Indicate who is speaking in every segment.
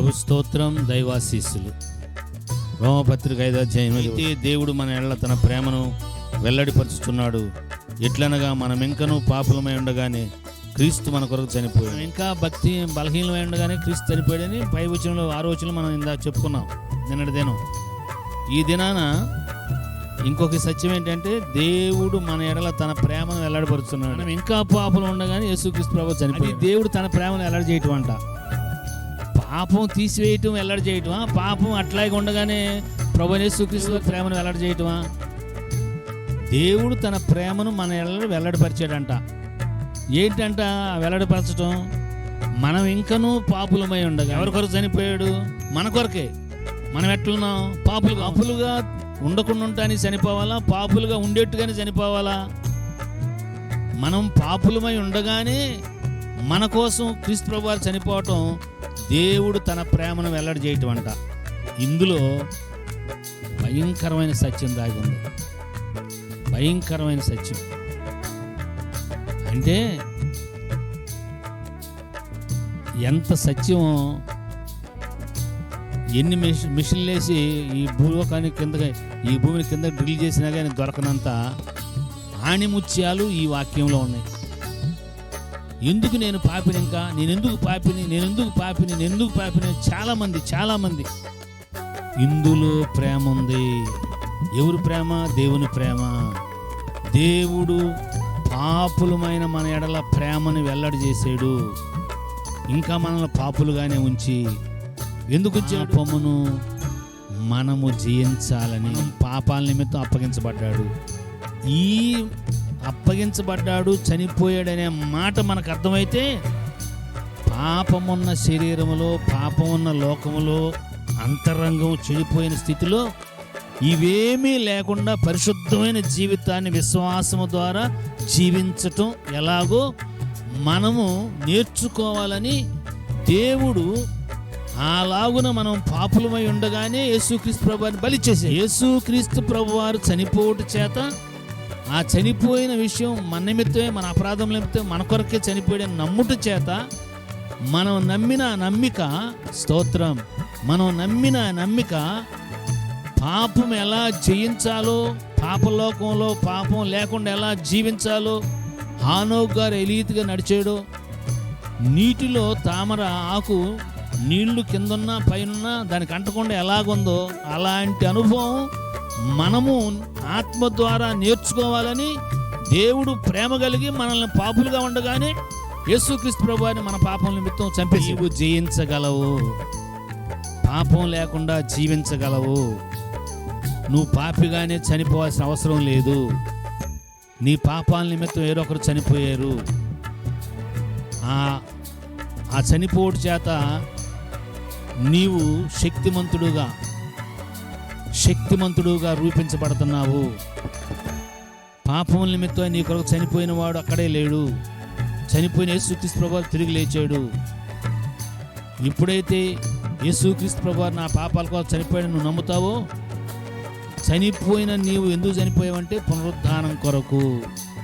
Speaker 1: ప్రభు స్తోత్రం దైవాశీస్సులు. రోమపత్రిక ఐదో అధ్యాయం అయితే దేవుడు మన ఎడల తన ప్రేమను వెల్లడిపరుచుతున్నాడు ఎట్లనగా మనం ఇంకనూ పాపులమై ఉండగానే క్రీస్తు మన కొరకు చనిపోయాడు. ఇంకా భక్తి బలహీనమై ఉండగానే క్రీస్తు చనిపోయాడని పై వచనంలో ఆరో వచనంలో మనం ఇందా చెప్పుకున్నాం నిన్నటి దినం. ఈ దినాన ఇంకొక సత్యం ఏంటంటే దేవుడు మన ఎడల తన ప్రేమను వెల్లడిపరుచున్నాడు. మనం ఇంకా పాపలు ఉండగానే యేసుక్రీస్తు ప్రభు చనిపోయి దేవుడు తన ప్రేమను వెల్లడి చేయటం అంట. పాపం తీసివేయటం వెల్లడి చేయటమా? పాపం అట్లాగే ఉండగానే ప్రభు సుక్రీస్తు ప్రేమను వెల్లడి చేయటమా? దేవుడు తన ప్రేమను మన ఎల్లడి వెల్లడిపరిచాడంట. ఏంటంట వెల్లడిపరచడం మనం ఇంకనూ పాపులమై ఉండగా ఎవరి కొరకు చనిపోయాడు? మన కొరకే. మనం ఎట్లున్నాం? పాపులు పాపులుగా ఉండకుండా ఉంటానికి చనిపోవాలా? పాపులుగా ఉండేట్టుగానే చనిపోవాలా? మనం పాపులమై ఉండగానే మన కోసం క్రీస్తు ప్రభు వారు చనిపోవటం దేవుడు తన ప్రేమను వెల్లడి చేయటం అంట ఇందులో భయంకరమైన సత్యం దాగి ఉంది. భయంకరమైన సత్యం. అంటే ఎంత సత్యం ఎన్ని మిష మిషన్లు వేసి ఈ భూలోకానికి కింద ఈ భూమిని కింద డ్రిల్ చేసినా కానీ దొరకనంత ఆణిముత్యాలు ఈ వాక్యంలో ఉన్నాయి. ఎందుకు నేను పాపిని ఇంకా నేనెందుకు పాపిని? నేను ఎందుకు పాపిని? నేను ఎందుకు పాపిని చాలామంది చాలామంది. ఇందులో ప్రేమ ఉంది. ఎవరు ప్రేమ? దేవుని ప్రేమ. దేవుడు పాపులమైన మన ఎడల ప్రేమని వెల్లడి చేసాడు ఇంకా మనల్ని పాపులుగానే ఉంచి ఎందుకు పాపమును మనము జయించాలని పాపాల నిమిత్తం అప్పగించబడ్డాడు. ఈ అప్పగించబడ్డాడు చనిపోయాడనే మాట మనకు అర్థమైతే పాపమున్న శరీరములో పాపమున్న లోకములో అంతరంగం చెడిపోయిన స్థితిలో ఇవేమీ లేకుండా పరిశుద్ధమైన జీవితాన్ని విశ్వాసము ద్వారా జీవించటం ఎలాగో మనము నేర్చుకోవాలని దేవుడు అలాగున మనం పాపులమై ఉండగానే యేసుక్రీస్తు ప్రభువారిని బలి చేసే యేసుక్రీస్తు ప్రభువారు చనిపోవట చేత ఆ చనిపోయిన విషయం మన నిమిత్తమే మన అపరాధం నిమిత్తం మన కొరకే చనిపోయాడని నమ్ముట చేత మనం నమ్మిన నమ్మిక స్తోత్రం మనం నమ్మిన నమ్మిక పాపం ఎలా జయించాలో పాపలోకంలో పాపం లేకుండా ఎలా జీవించాలో హానోక్ గారు ఎలీతిగా నడిచాడు నీటిలో తామర ఆకు నీళ్ళు కిందన్నా పైన దానికి అంటకుండా ఎలాగుందో అలాంటి అనుభవం మనము ఆత్మ ద్వారా నేర్చుకోవాలని దేవుడు ప్రేమ కలిగి మనల్ని పాపులుగా ఉండగానే యేసుక్రీస్తు ప్రభువారిని మన పాపం నిమిత్తం చంపేసి నీవు జయించగలవు. పాపం లేకుండా జీవించగలవు. నువ్వు పాపిగానే చనిపోవాల్సిన అవసరం లేదు. నీ పాపాల నిమిత్తం ఏరొకరు చనిపోయారు. ఆ చనిపోటు చేత నీవు శక్తిమంతుడుగా శక్తిమంతుడుగా రూపించబడుతున్నావు. పాపం నిమిత్తం నీ కొరకు చనిపోయిన వాడు అక్కడే లేడు. చనిపోయిన యేసుక్రీస్తు ప్రభు తిరిగి లేచాడు. ఎప్పుడైతే యేసుక్రీస్తు ప్రభు నా పాపాల కోసం చనిపోయాడని నువ్వు నమ్ముతావో చనిపోయిన నీవు ఎందుకు చనిపోయావంటే పునరుద్ధానం కొరకు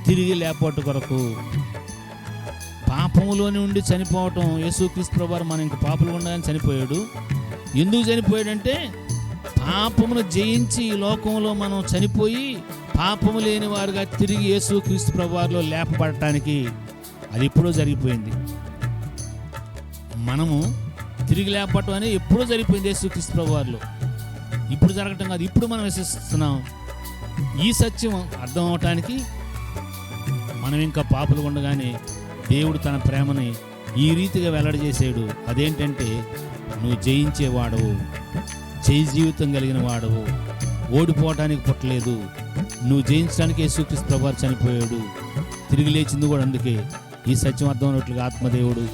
Speaker 1: తిరిగి లేపోటు కొరకు. పాపములోని ఉండి చనిపోవటం యేసుక్రీస్తు ప్రభు మనం ఇంక పాపలు ఉండగానే చనిపోయాడు. ఎందుకు చనిపోయాడంటే పాపమును జయించి ఈ లోకంలో మనం చనిపోయి పాపము లేని వారుగా తిరిగి యేసుక్రీస్తు ప్రభువారిలో లేపబడటానికి అది ఎప్పుడో జరిగిపోయింది. మనము తిరిగి లేపటం అనేది ఎప్పుడో జరిగిపోయింది యేసుక్రీస్తు ప్రభువారిలో. ఇప్పుడు జరగటం కాదు ఇప్పుడు మనం విశ్వసిస్తున్నాం. ఈ సత్యం అర్థం అవటానికి మనం ఇంకా పాపలు ఉండగానే దేవుడు తన ప్రేమని ఈ రీతిగా వెల్లడి చేసాడు. అదేంటంటే నువ్వు జయించేవాడు జయ జీవితం కలిగిన వాడవు ఓడిపోవటానికి పుట్టలేదు. నువ్వు జయించడానికి యేసుక్రీస్తు ప్రభావం చనిపోయాడు. తిరిగి లేచింది కూడా అందుకే ఈ సత్యం అర్థమైనట్లుగా ఆత్మదేవుడు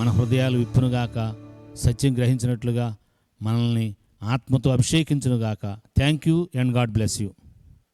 Speaker 1: మన హృదయాలు విప్పునుగాక సత్యం గ్రహించినట్లుగా మనల్ని ఆత్మతో అభిషేకించునుగాక. Thank you and God bless you